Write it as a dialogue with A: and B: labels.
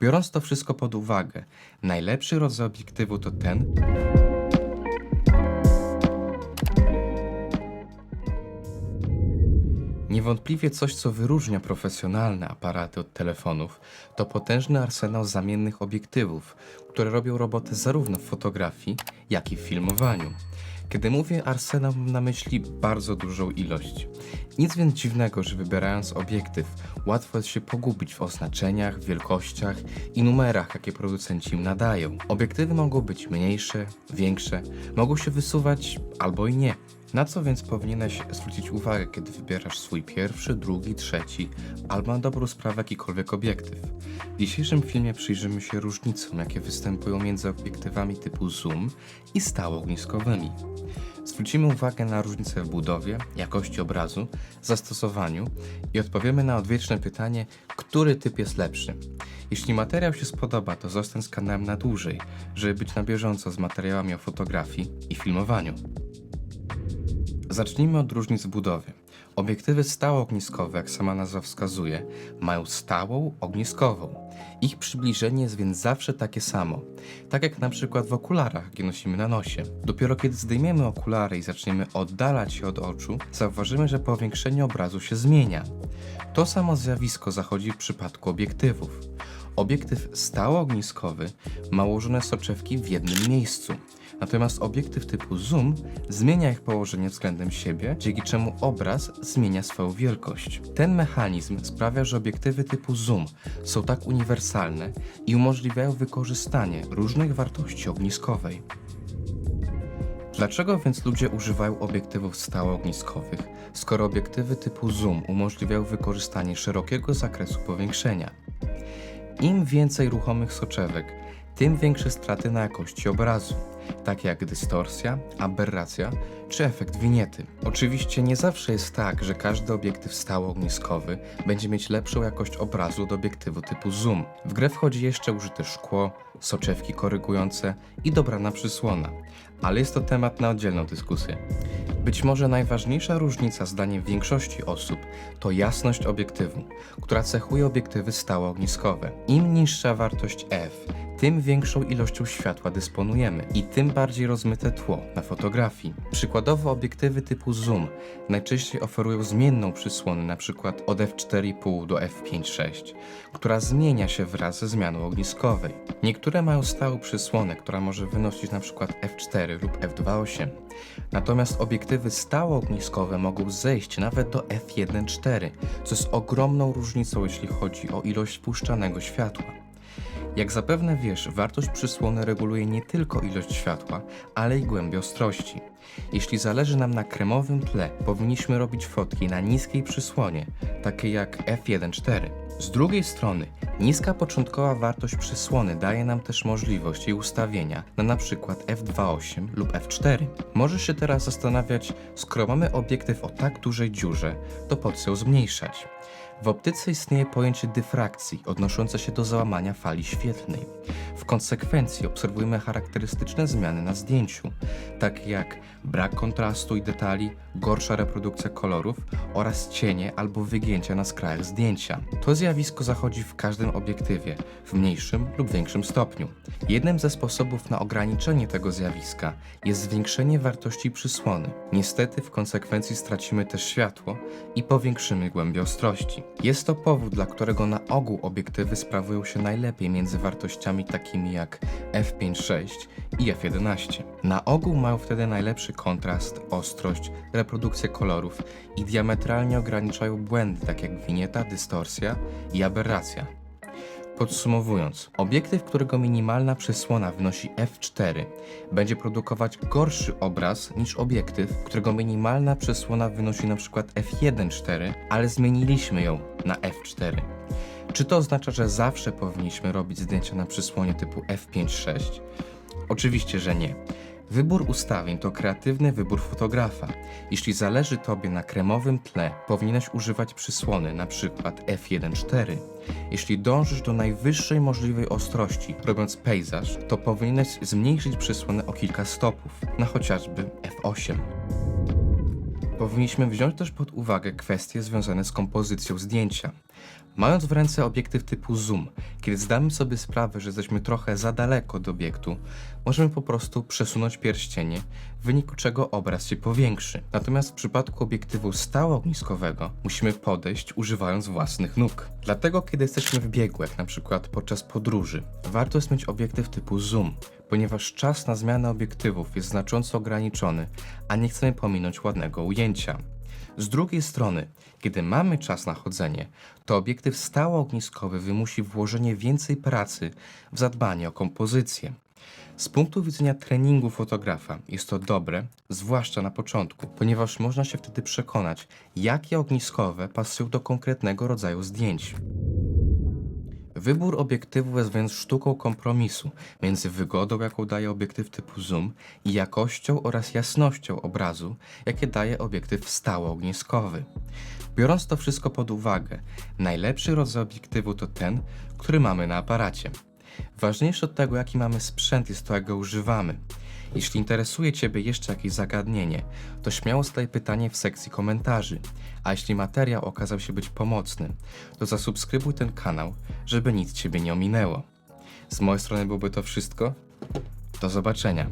A: Biorąc to wszystko pod uwagę, najlepszy rodzaj obiektywu to ten, Niewątpliwie coś, co wyróżnia profesjonalne aparaty od telefonów, to potężny arsenał zamiennych obiektywów, które robią robotę zarówno w fotografii, jak i w filmowaniu. Kiedy mówię arsenał, mam na myśli bardzo dużą ilość. Nic więc dziwnego, że wybierając obiektyw, łatwo jest się pogubić w oznaczeniach, wielkościach i numerach, jakie producenci im nadają. Obiektywy mogą być mniejsze, większe, mogą się wysuwać albo i nie. Na co więc powinieneś zwrócić uwagę, kiedy wybierasz swój pierwszy, drugi, trzeci, albo na dobrą sprawę jakikolwiek obiektyw? W dzisiejszym filmie przyjrzymy się różnicom, jakie występują między obiektywami typu zoom i stałoogniskowymi. Zwrócimy uwagę na różnice w budowie, jakości obrazu, zastosowaniu i odpowiemy na odwieczne pytanie, który typ jest lepszy. Jeśli materiał się spodoba, to zostań z kanałem na dłużej, żeby być na bieżąco z materiałami o fotografii i filmowaniu. Zacznijmy od różnic w budowie. Obiektywy stałoogniskowe, jak sama nazwa wskazuje, mają stałą ogniskową. Ich przybliżenie jest więc zawsze takie samo. Tak jak na przykład w okularach, gdzie nosimy na nosie. Dopiero kiedy zdejmiemy okulary i zaczniemy oddalać się od oczu, zauważymy, że powiększenie obrazu się zmienia. To samo zjawisko zachodzi w przypadku obiektywów. Obiektyw stałoogniskowy ma ułożone soczewki w jednym miejscu. Natomiast obiektyw typu zoom zmienia ich położenie względem siebie, dzięki czemu obraz zmienia swoją wielkość. Ten mechanizm sprawia, że obiektywy typu zoom są tak uniwersalne i umożliwiają wykorzystanie różnych wartości ogniskowej. Dlaczego więc ludzie używają obiektywów stałoogniskowych, skoro obiektywy typu zoom umożliwiają wykorzystanie szerokiego zakresu powiększenia? Im więcej ruchomych soczewek, tym większe straty na jakości obrazu, takie jak dystorsja, aberracja czy efekt winiety. Oczywiście nie zawsze jest tak, że każdy obiektyw stałoogniskowy będzie mieć lepszą jakość obrazu od obiektywu typu zoom. W grę wchodzi jeszcze użyte szkło, soczewki korygujące i dobrana przysłona, ale jest to temat na oddzielną dyskusję. Być może najważniejsza różnica zdaniem większości osób to jasność obiektywu, która cechuje obiektywy stałoogniskowe. Im niższa wartość f, tym większą ilością światła dysponujemy i tym bardziej rozmyte tło na fotografii. Przykładowo obiektywy typu zoom najczęściej oferują zmienną przysłonę np. od f4,5 do f5,6, która zmienia się wraz ze zmianą ogniskowej. Niektóre mają stałą przysłonę, która może wynosić np. f4 lub f2,8. Natomiast obiektywy stałoogniskowe mogą zejść nawet do f1,4, co jest ogromną różnicą jeśli chodzi o ilość wpuszczanego światła. Jak zapewne wiesz, wartość przysłony reguluje nie tylko ilość światła, ale i głębię ostrości. Jeśli zależy nam na kremowym tle, powinniśmy robić fotki na niskiej przysłonie, takie jak f1.4. Z drugiej strony, niska początkowa wartość przysłony daje nam też możliwość jej ustawienia na np. f2.8 lub f4. Możesz się teraz zastanawiać, skoro mamy obiektyw o tak dużej dziurze, to po co ją zmniejszać? W optyce istnieje pojęcie dyfrakcji odnoszące się do załamania fali świetlnej. W konsekwencji obserwujemy charakterystyczne zmiany na zdjęciu, takie jak brak kontrastu i detali, gorsza reprodukcja kolorów oraz cienie albo wygięcia na skrajach zdjęcia. To zjawisko zachodzi w każdym obiektywie, w mniejszym lub większym stopniu. Jednym ze sposobów na ograniczenie tego zjawiska jest zwiększenie wartości przysłony. Niestety w konsekwencji stracimy też światło i powiększymy głębię ostrości. Jest to powód, dla którego na ogół obiektywy sprawują się najlepiej między wartościami takimi jak f5.6 i f11. Na ogół mają wtedy najlepszy kontrast, ostrość, reprodukcję kolorów i diametralnie ograniczają błędy takie jak winieta, dystorsja i aberracja. Podsumowując, obiektyw, którego minimalna przysłona wynosi f4, będzie produkować gorszy obraz niż obiektyw, którego minimalna przysłona wynosi np. f1.4, ale zmieniliśmy ją na f4. Czy to oznacza, że zawsze powinniśmy robić zdjęcia na przysłonie typu f5.6? Oczywiście, że nie. Wybór ustawień to kreatywny wybór fotografa. Jeśli zależy Tobie na kremowym tle, powinieneś używać przysłony np. f1.4. Jeśli dążysz do najwyższej możliwej ostrości, robiąc pejzaż, to powinieneś zmniejszyć przysłonę o kilka stopów, na chociażby f8. Powinniśmy wziąć też pod uwagę kwestie związane z kompozycją zdjęcia. Mając w ręce obiektyw typu zoom, kiedy zdamy sobie sprawę, że jesteśmy trochę za daleko od obiektu, możemy po prostu przesunąć pierścienie, w wyniku czego obraz się powiększy. Natomiast w przypadku obiektywu stałoogniskowego musimy podejść używając własnych nóg. Dlatego kiedy jesteśmy w biegu, jak na przykład podczas podróży, warto jest mieć obiektyw typu zoom, ponieważ czas na zmianę obiektywów jest znacząco ograniczony, a nie chcemy pominąć ładnego ujęcia. Z drugiej strony, kiedy mamy czas na chodzenie, to obiektyw stałoogniskowy wymusi włożenie więcej pracy w zadbanie o kompozycję. Z punktu widzenia treningu fotografa jest to dobre, zwłaszcza na początku, ponieważ można się wtedy przekonać, jakie ogniskowe pasują do konkretnego rodzaju zdjęć. Wybór obiektywu jest więc sztuką kompromisu między wygodą, jaką daje obiektyw typu zoom i jakością oraz jasnością obrazu, jakie daje obiektyw stałoogniskowy. Biorąc to wszystko pod uwagę, najlepszy rodzaj obiektywu to ten, który mamy na aparacie. Ważniejsze od tego, jaki mamy sprzęt, jest to, jak go używamy. Jeśli interesuje Ciebie jeszcze jakieś zagadnienie, to śmiało zadaj pytanie w sekcji komentarzy. A jeśli materiał okazał się być pomocny, to zasubskrybuj ten kanał, żeby nic Ciebie nie ominęło. Z mojej strony byłoby to wszystko. Do zobaczenia.